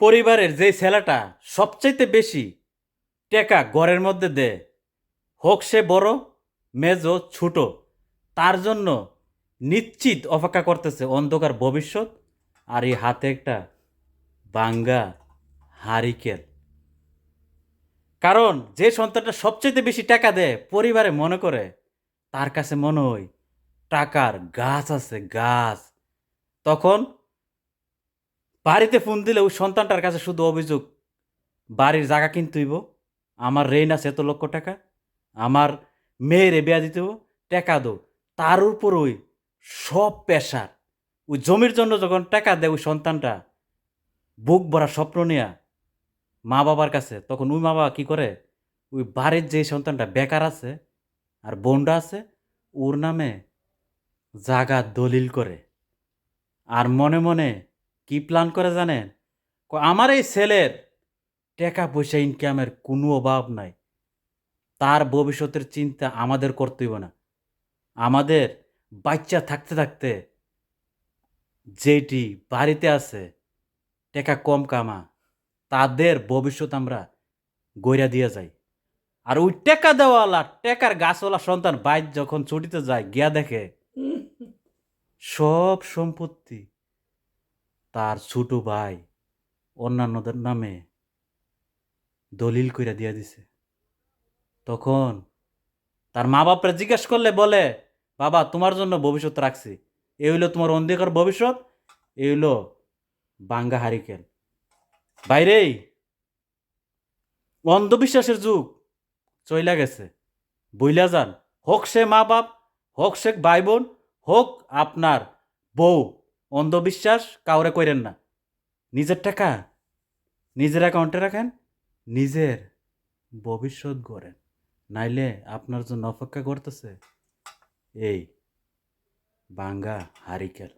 পরিবারের যে ছেলেটা সবচাইতে বেশি টেকা ঘরের মধ্যে দেয়, হোক সে বড়, মেজো, ছোট, তার জন্য নিশ্চিত অপেক্ষা করতেছে অন্ধকার ভবিষ্যৎ আর এই হাতে একটা বাঙ্গা হারিকেল কারণ যে সন্তানটা সবচেয়ে বেশি টাকা দেয় পরিবারে মনে করে, তার কাছে মনে হয় টাকার গাছ আছে, গাছ। তখন বাড়িতে ফোন দিলে ওই সন্তানটার কাছে শুধু অভিযোগ, বাড়ির জায়গা কিনতে হইব, আমার রেন আছে এত লক্ষ টাকা, আমার মেয়েরে বিয়া দিতে টাকা দো তার উপর ওই সব পেশার ওই জমির জন্য যখন টাকা দেয় ওই সন্তানটা, বুক ভরা স্বপ্ন নেয়া মা বাবার কাছে, তখন ওই মা বাবা কী করে, ওই বাড়ির যে সন্তানটা বেকার আছে আর বোনটা আছে, ওর নামে জাগা দলিল করে। আর মনে মনে কি প্ল্যান করে জানেন? আমার এই ছেলের টাকা পয়সা ইনকামের কোনো অভাব নাই। তার ভবিষ্যতের চিন্তা আমাদের করতে হইব না। আমাদের বাচ্চা থাকতে থাকতে যেটি বাড়িতে আছে, টাকা কম কামা, তাদের ভবিষ্যৎ আমরা গইরা দিয়ে যাই। আর ওই টেকা দেওয়ালা, টেকার গাছওয়ালা সন্তান বাইর যখন ছুটিতে যায়, গিয়া দেখে, সব সম্পত্তি তার ছোট ভাই অন্যান্যদের নামে দলিল কইরা দিয়া দিছে। তখন তার মা বাপরা জিজ্ঞেস করলে বলে, বাবা, তোমার জন্য ভবিষ্যৎ রাখছি। এই হইল তোমার অন্ধকার ভবিষ্যৎ, এই হইল বাঙ্গা হারিকেন। বাইরেই অন্ধবিশ্বাসের যুগ চইলা গেছে। বইলা যান, হোক সে মা বাপ হোক সে ভাই বোন হোক আপনার বউ অন্ধবিশ্বাস কাউরে কইরেন না। নিজের টাকা নিজের অ্যাকাউন্টে রাখেন, নিজের ভবিষ্যৎ গড়েন। নাইলে আপনার জন্য অপেক্ষা করতেছে এই বাঙ্গা হারিকেল